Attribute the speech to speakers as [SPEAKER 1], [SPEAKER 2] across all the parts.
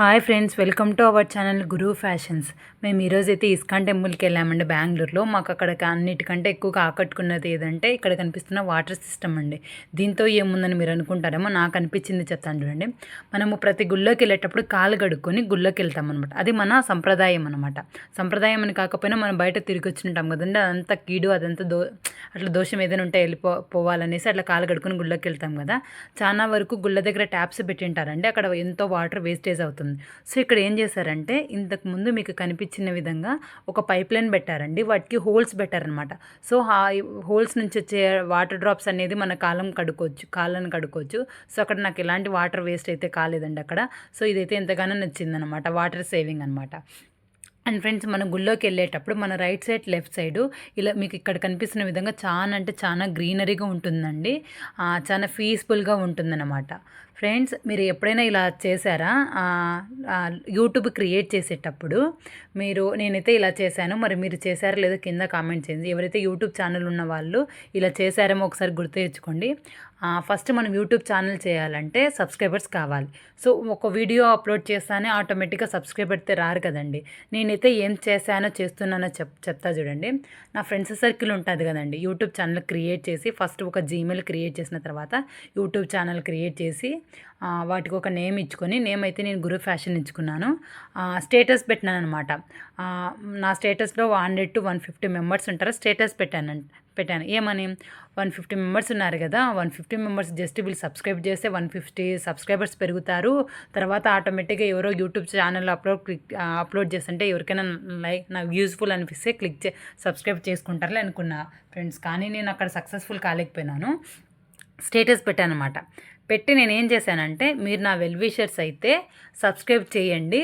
[SPEAKER 1] Hi friends welcome to our channel Guru fashions. మేము ఈరోజు అయితే ఇస్కాన్ టెంపుల్కి వెళ్ళామండి బెంగళూరులో. మాకు అక్కడ అన్నిటికంటే ఎక్కువగా ఆకట్టుకున్నది ఏదంటే ఇక్కడ కనిపిస్తున్న వాటర్ సిస్టమ్ అండి. దీంతో ఏముందని మీరు అనుకుంటారేమో నాకు అనిపించింది చెప్తాను చూడండి. మనము ప్రతి గుళ్ళోకి వెళ్ళేటప్పుడు కాలు గడుక్కొని గుళ్ళోకి వెళ్తాం అనమాట అది మన సంప్రదాయం అనమాట సంప్రదాయం అని కాకపోయినా మనం బయట తిరిగి వచ్చింటాం కదండి అదంతా కీడు అదంతా దో అట్లా దోషం ఏదైనా ఉంటే వెళ్ళిపో పోవాలనేసి అట్లా కాలు కడుక్కొని గుళ్ళోకి వెళ్తాం కదా. చాలా వరకు గుళ్ళ దగ్గర ట్యాప్స్ పెట్టింటారండి. అక్కడ ఎంతో వాటర్ వేస్టేజ్ అవుతుంది. సో ఇక్కడ ఏం చేశారంటే ఇంతకు ముందు మీకు కనిపించిన విధంగా ఒక పైప్ లైన్ పెట్టారండి. వాటికి హోల్స్ పెట్టారనమాట. సో ఆ హోల్స్ నుంచి వచ్చే వాటర్ డ్రాప్స్ అనేది మన కాలం కడుక్కోవచ్చు కాళ్ళని కడుక్కోవచ్చు. సో అక్కడ నాకు ఎలాంటి వాటర్ వేస్ట్ అయితే కాలేదండి అక్కడ. సో ఇదైతే ఎంతగానో నచ్చిందనమాట. వాటర్ సేవింగ్ అనమాట. అండ్ ఫ్రెండ్స్ మన గుళ్ళోకి వెళ్ళేటప్పుడు మన రైట్ సైడ్ లెఫ్ట్ సైడ్ ఇలా మీకు ఇక్కడ కనిపిస్తున్న విధంగా చాలా అంటే చాలా గ్రీనరీగా ఉంటుందండి. చాలా పీస్ఫుల్గా ఉంటుందన్నమాట. ఫ్రెండ్స్ మీరు ఎప్పుడైనా ఇలా చేశారా? యూట్యూబ్ క్రియేట్ చేసేటప్పుడు మీరు నేనైతే ఇలా చేశాను మరి మీరు చేశారో లేదో కింద కామెంట్ చేయండి. ఎవరైతే యూట్యూబ్ ఛానల్ ఉన్న వాళ్ళు ఇలా చేశారేమో ఒకసారి గుర్తు తెచ్చుకోండి. ఫస్ట్ మనం యూట్యూబ్ ఛానల్ చేయాలంటే సబ్స్క్రైబర్స్ కావాలి. సో ఒక వీడియో అప్లోడ్ చేస్తానే ఆటోమేటిక్గా సబ్స్క్రైబర్ అయితే రారు కదండి. నేనైతే ఏం చేశానో చేస్తున్నానో చెప్ చెప్తా చూడండి. నా ఫ్రెండ్స్ సర్కిల్ ఉంటుంది కదండి యూట్యూబ్ ఛానల్ క్రియేట్ చేసి ఫస్ట్ ఒక జీమెయిల్ క్రియేట్ చేసిన తర్వాత యూట్యూబ్ ఛానల్ క్రియేట్ చేసి వాటికి ఒక నేమ్ ఇచ్చుకొని నేమ్ అయితే నేను గురు ఫ్యాషన్ ఇచ్చుకున్నాను. స్టేటస్ పెట్టినాను అనమాట నా స్టేటస్లో hundred to one fifty members ఉంటారు. స్టేటస్ పెట్టాను పెట్టాను. ఏమని? వన్ ఫిఫ్టీ మెంబర్స్ ఉన్నారు కదా వన్ ఫిఫ్టీ మెంబర్స్ జస్ట్ వీళ్ళు సబ్స్క్రైబ్ చేస్తే వన్ ఫిఫ్టీ సబ్స్క్రైబర్స్ పెరుగుతారు. తర్వాత ఆటోమేటిక్గా ఎవరో YouTube channel upload click upload చేస్తుంటే ఎవరికైనా లైక్ నాకు యూస్ఫుల్ అనిపిస్తే క్లిక్ చే సబ్స్క్రైబ్ చేసుకుంటారులే అనుకున్నా ఫ్రెండ్స్. కానీ నేను అక్కడ సక్సెస్ఫుల్ కాలేకపోయినాను. స్టేటస్ పెట్టాను అనమాట పెట్టి నేను ఏం చేశానంటే మీరు నా వెల్ విషర్స్ అయితే సబ్స్క్రైబ్ చేయండి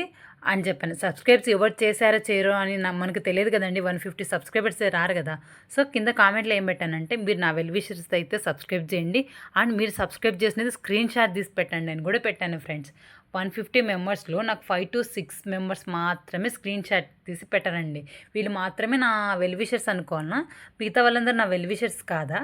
[SPEAKER 1] అని చెప్పాను. సబ్స్క్రైబ్స్ ఎవరు చేశారో చేయరో అని మనకు తెలియదు కదండి. వన్ ఫిఫ్టీ సబ్స్క్రైబర్స్ రారు కదా. సో కింద కామెంట్లో ఏం పెట్టానంటే మీరు నా వెల్ విషర్స్ అయితే సబ్స్క్రైబ్ చేయండి. అండ్ మీరు సబ్స్క్రైబ్ చేసినది స్క్రీన్ షాట్ తీసి పెట్టండి అని కూడా పెట్టాను ఫ్రెండ్స్. వన్ ఫిఫ్టీ మెంబర్స్లో నాకు ఫైవ్ టు సిక్స్ మెంబర్స్ మాత్రమే స్క్రీన్ షాట్ తీసి పెట్టారండి. వీళ్ళు మాత్రమే నా వెల్ విషర్స్ అనుకోవాలన్నా మిగతా వాళ్ళందరూ నా వెల్ విషర్స్ కాదా?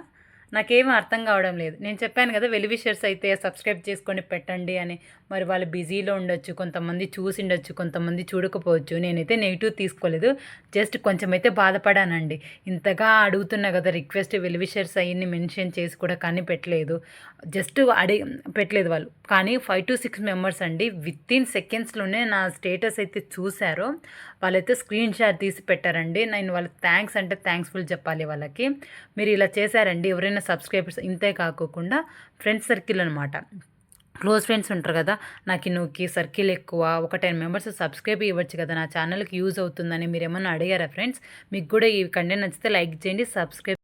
[SPEAKER 1] నాకేమీ అర్థం కావడం లేదు. నేను చెప్పాను కదా వెలివిషర్స్ అయితే సబ్స్క్రైబ్ చేసుకొని పెట్టండి అని. మరి వాళ్ళు బిజీలో ఉండొచ్చు కొంతమంది చూసి ఉండొచ్చు కొంతమంది చూడకపోవచ్చు. నేనైతే నెగిటివ్ తీసుకోలేదు. జస్ట్ కొంచెం అయితే బాధపడానండి. ఇంతగా అడుగుతున్నా కదా రిక్వెస్ట్ వెలివిషర్స్ అవన్నీ మెన్షన్ చేసి కూడా కానీ పెట్టలేదు. జస్ట్ అడి పెట్టలేదు వాళ్ళు. కానీ ఫైవ్ టు సిక్స్ మెంబర్స్ అండి. విత్ ఇన్ సెకండ్స్లోనే నా స్టేటస్ అయితే చూశారో. వాళ్ళైతే స్క్రీన్ షాట్ తీసి పెట్టారండి. నేను వాళ్ళకి థ్యాంక్స్ అంటే థ్యాంక్స్ఫుల్ చెప్పాలి వాళ్ళకి. మీరు ఇలా చేశారండి. ఎవరైనా సబ్స్క్రైబర్స్ ఇంతే కాకోకుండా ఫ్రెండ్స్ సర్కిల్ అనమాట క్లోజ్ ఫ్రెండ్స్ ఉంటారు కదా నాకు నువ్వుకి సర్కిల్ ఎక్కువ ఒక టెన్ మెంబర్స్ సబ్స్క్రైబ్ ఇవ్వచ్చు కదా నా ఛానల్కి యూజ్ అవుతుందని మీరు ఏమన్నా అడిగారా ఫ్రెండ్స్ మీకు కూడా ఈ కంటెంట్ నచ్చితే లైక్ చేయండి సబ్స్క్రైబ్